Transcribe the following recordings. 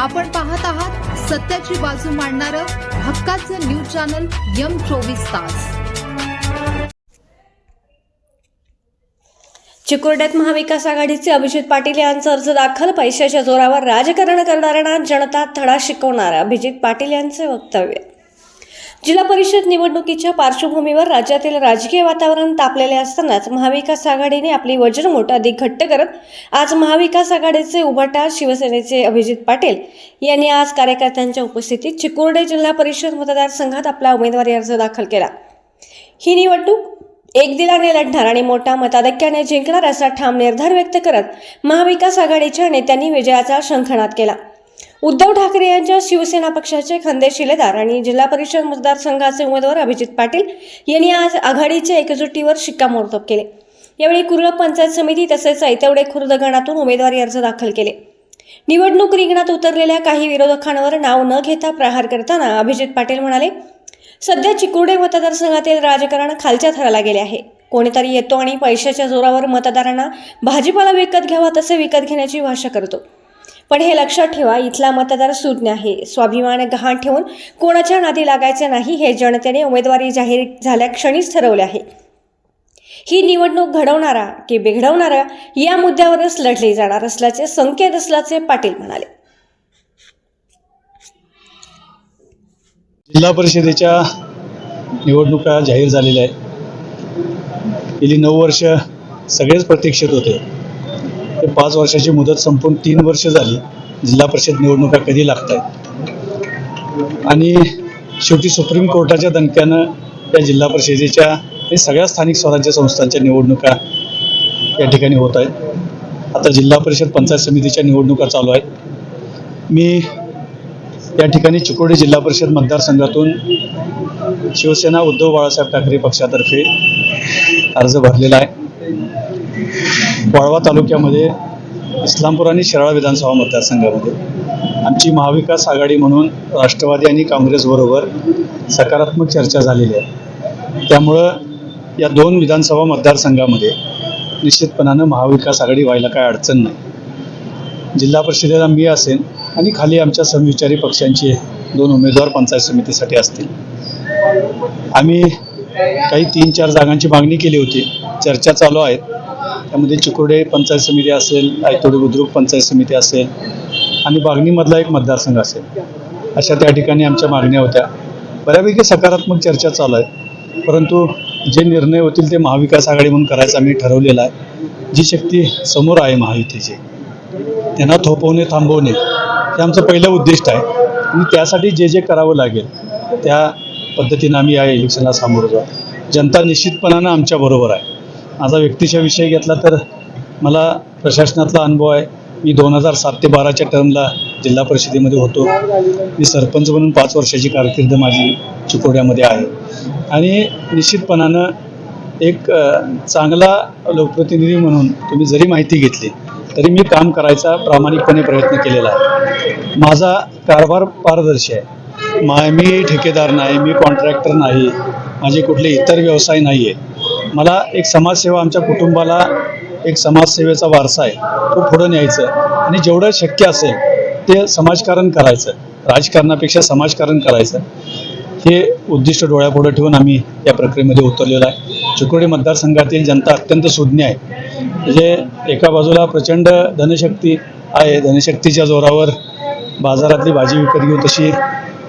आपण पाहत आहात सत्याची बाजू मांडणारं हक्काचं न्यूज चॅनल यम चोवीस तास. चिकोर्ड्यात महाविकास आघाडीचे अभिजित पाटील यांचा अर्ज दाखल पैशाच्या जोरावर राजकारण करणाऱ्यांना जनता धडा शिकवणार अभिजित पाटील यांचे वक्तव्य. जिल्हा परिषद निवडणुकीच्या पार्श्वभूमीवर राज्यातील राजकीय वातावरण तापलेले असतानाच महाविकास आघाडीने आपली वजनमोट अधिक घट्ट करत आज महाविकास आघाडीचे उभाटा शिवसेनेचे अभिजित पाटील यांनी आज कार्यकर्त्यांच्या उपस्थितीत चिकुर्डे जिल्हा परिषद मतदारसंघात आपला उमेदवारी अर्ज दाखल केला. ही निवडणूक एक दिलाने लढणार आणि मोठा मताधक्याने जिंकणार असा ठाम निर्धार व्यक्त करत महाविकास आघाडीच्या नेत्यांनी विजयाचा शंखनाद केला. उद्धव ठाकरे यांच्या शिवसेना पक्षाचे खंदे शिलेदार आणि जिल्हा परिषद मतदारसंघाचे उमेदवार अभिजित पाटील यांनी आज आघाडीच्या एकजुटीवर शिक्कामोर्तब केले. यावेळी कुर्ला पंचायत समिती तसेच ऐतवडे खुर्द गणातून उमेदवारी अर्ज दाखल केले. निवडणूक रिंगणात उतरलेल्या काही विरोधकांवर नाव न घेता प्रहार करताना अभिजित पाटील म्हणाले सध्या चिकुर्डे मतदारसंघातील राजकारण खालच्या थराला गेले आहे. कोणीतरी येतो आणि पैशाच्या जोरावर मतदारांना भाजीपाला विकत घ्यावा तसे विकत घेण्याची भाषा करतो. पण हे लक्षात ठेवा इथला मतदार सुज्ञ आहे स्वाभिमान गहाण ठेवून कोणाच्या नादी लागायचे नाही हे जनतेने उमेदवारी जाहीर झाल्या क्षणीच ठरवले आहे. ही निवडणूक घडवणारा की बिघडवणारा या मुद्द्यावरच लढली जाणार असल्याचे संकेत असल्याचे पाटील म्हणाले. जिल्हा परिषदेच्या निवडणुका जाहीर झालेल्या आहेत. गेली नऊ वर्ष सगळेच प्रतीक्षित होते. ते पाच वर्षाची मुदत संपून तीन वर्ष झाली जिल्हा परिषद निवडणुका कधी लागत आहेत आणि शेवटी सुप्रीम कोर्टाच्या दणक्यानं या जिल्हा परिषदेच्या आणि सगळ्या स्थानिक स्वराज्य संस्थांच्या निवडणुका या ठिकाणी होत आहेत. आता जिल्हा परिषद पंचायत समितीच्या निवडणुका चालू आहेत. मी या ठिकाणी चिकोडी जिल्हा परिषद मतदारसंघातून शिवसेना उद्धव बाळासाहेब ठाकरे पक्षातर्फे अर्ज भरलेला आहे. वाळवा तालुक्यामध्ये इस्लामपूर आणि शिराळा विधानसभा मतदारसंघामध्ये आमची महाविकास आघाडी म्हणून राष्ट्रवादी आणि काँग्रेसबरोबर सकारात्मक चर्चा झालेली आहे. त्यामुळं या दोन विधानसभा मतदारसंघामध्ये निश्चितपणानं महाविकास आघाडी व्हायला काय अडचण नाही. जिल्हा परिषदेला मी असेन आणि खाली आमच्या समविचारी पक्षांचे दोन उमेदवार पंचायत समितीसाठी असतील. आम्ही काही तीन चार जागांची मागणी केली होती. चर्चा चालू आहेत. त्यामध्ये चिकुर्डे पंचायत समिती असेल आयतोडे बुद्रुक पंचायत समिती असेल आणि बागणीमधला एक मतदारसंघ असेल. अशा त्या ठिकाणी आमच्या मागण्या होत्या. बऱ्यापैकी सकारात्मक चर्चा चालू आहे. परंतु जे निर्णय होतील ते महाविकास आघाडी म्हणून करायचं आम्ही ठरवलेलं आहे. जी शक्ती समोर आहे महायुतीची त्यांना थोपवणे थांबवणे हे आमचं पहिलं उद्दिष्ट आहे. आणि त्यासाठी जे जे करावं लागेल त्या पद्धतीनं आम्ही या इलेक्शनला सामोरं जाऊ. जनता निश्चितपणानं आमच्याबरोबर आहे. माझा व्यक्तीच्या विषय घेतला तर मला प्रशासनातला अनुभव आहे. मी दोन हजार सात ते बाराच्या टर्मला जिल्हा परिषदेमध्ये होतो. मी सरपंच म्हणून पाच वर्षाची कारकीर्द माझी चिकोड्यामध्ये आहे. आणि निश्चितपणानं एक चांगला लोकप्रतिनिधी म्हणून तुम्ही जरी माहिती घेतली तरी मी काम करायचा प्रामाणिकपणे प्रयत्न केलेला आहे. माझा कारभार पारदर्शी आहे. मा मी ठेकेदार नाही मी कॉन्ट्रॅक्टर नाही माझे कुठले इतर व्यवसाय नाही आहे मला एक समाजसेवा आमच्या कुटुंबाला एक समाजसेवेचा वारसा आहे. तो पुढं न्यायचं आणि जेवढं शक्य असेल ते समाजकारण करायचं राजकारणापेक्षा समाजकारण करायचं हे उद्दिष्ट डोळ्यापुढे ठेवून आम्ही या प्रक्रियेमध्ये उतरलेलो आहे. चिकोडी मतदारसंघातील जनता अत्यंत सुज्ञ आहे. म्हणजे एका बाजूला प्रचंड धनशक्ती आहे. धनशक्तीच्या जोरावर बाजारातली भाजी विकत घेऊ तशी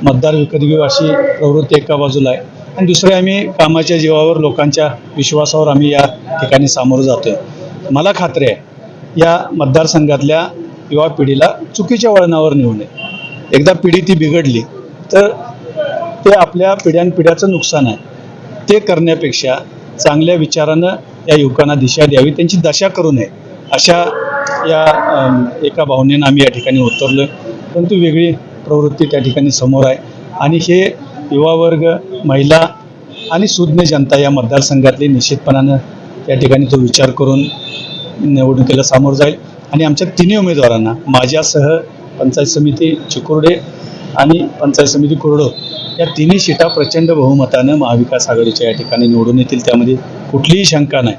मतदार विकत घेऊ अशी प्रवृत्ती एका बाजूला आहे. आणि दुसरे आम्ही कामाच्या जीवावर लोकांच्या विश्वासावर आम्ही या ठिकाणी सामोरं आहे मला खात्री आहे या मतदारसंघातल्या युवा पिढीला चुकीच्या वळणावर नेऊ नये. एकदा पिढी ती बिघडली तर ते आपल्या पिढ्यानपिढ्याचं नुकसान आहे. ते करण्यापेक्षा चांगल्या विचारानं या युवकांना दिशा द्यावी त्यांची दशा करू नये अशा या एका भावनेनं आम्ही या ठिकाणी उतरलो परंतु वेगळी प्रवृत्ती त्या ठिकाणी समोर आहे. आणि हे युवा वर्ग महिला आणि सुज्ञ जनता या मतदारसंघातले निश्चितपणानं त्या ठिकाणी तो विचार करून निवडणुकीला सामोरं जाईल. आणि आमच्या तिन्ही उमेदवारांना माझ्यासह पंचायत समिती चिकुर्डे आणि पंचायत समिती कुरडो या तिन्ही सीटा प्रचंड बहुमतानं महाविकास आघाडीच्या या ठिकाणी निवडून येतील. त्यामध्ये कुठलीही शंका नाही.